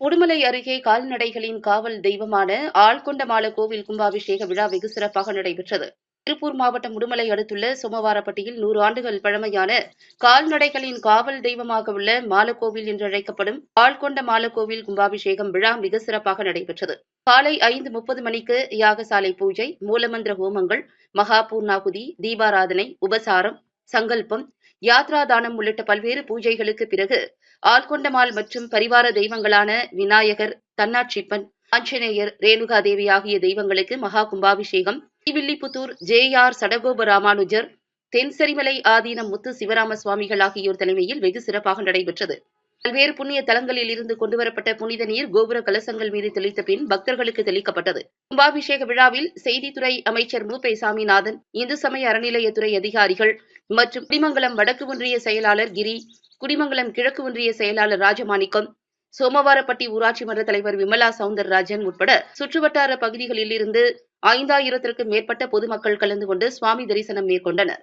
உடுமலை அருகே கால்நடைகளின் காவல் தெய்வமான ஆழ்கொண்டமால கோவில் கும்பாபிஷேக விழா வெகு சிறப்பாக நடைபெற்றது. திருப்பூர் மாவட்டம் உடுமலை அடுத்துள்ள சோமவாரப்பட்டியில் நூறு ஆண்டுகள் பழமையான கால்நடைகளின் காவல் தெய்வமாக உள்ள மாலக்கோவில் என்று அழைக்கப்படும் ஆழ்கொண்ட மாலக்கோவில் கும்பாபிஷேகம் விழா மிக சிறப்பாக நடைபெற்றது. காலை ஐந்து முப்பது மணிக்கு யாகசாலை பூஜை மூலமந்திர ஹோமங்கள் மகா பூர்ணாகுதி தீபாராதனை உபசாரம் சங்கல்பம் யாத்ரா தானம் உள்ளிட்ட பல்வேறு பூஜைகளுக்கு பிறகு ஆள்கொண்டமால் மற்றும் பரிவார தெய்வங்களான விநாயகர் தன்னாட்சிப்பன் ஆஞ்சநேயர் ரேணுகா தேவி ஆகிய தெய்வங்களுக்கு மகா கும்பாபிஷேகம். ஸ்ரீவில்லிபுத்தூர் ஜே ஆர் சடகோப ராமானுஜர் தென்சரிமலை ஆதீனம் முத்து சிவராம சுவாமிகள் ஆகியோர் தலைமையில் வெகு சிறப்பாக நடைபெற்றது. பல்வேறு புண்ணிய தலங்களில் இருந்து கொண்டுவரப்பட்ட புனித நீர் கோபுர கலசங்கள் மீது தெளித்த பின் பக்தர்களுக்கு தெளிக்கப்பட்டது. கும்பாபிஷேக விழாவில் செய்தித்துறை அமைச்சர் மு. பே. சாமிநாதன் இந்து சமய அறநிலையத்துறை அதிகாரிகள் மற்றும் குடிமங்கலம் வடக்கு ஒன்றிய செயலாளர் கிரி குடிமங்கலம் கிழக்கு ஒன்றிய செயலாளர் ராஜமாணிக்கம் சோமவாரப்பட்டி ஊராட்சி மன்ற தலைவர் விமலா சவுந்தரராஜன் உட்பட சுற்றுவட்டார பகுதிகளில் இருந்து ஐந்தாயிரத்திற்கும் மேற்பட்ட பொதுமக்கள் கலந்து கொண்டு சுவாமி தரிசனம் மேற்கொண்டனர்.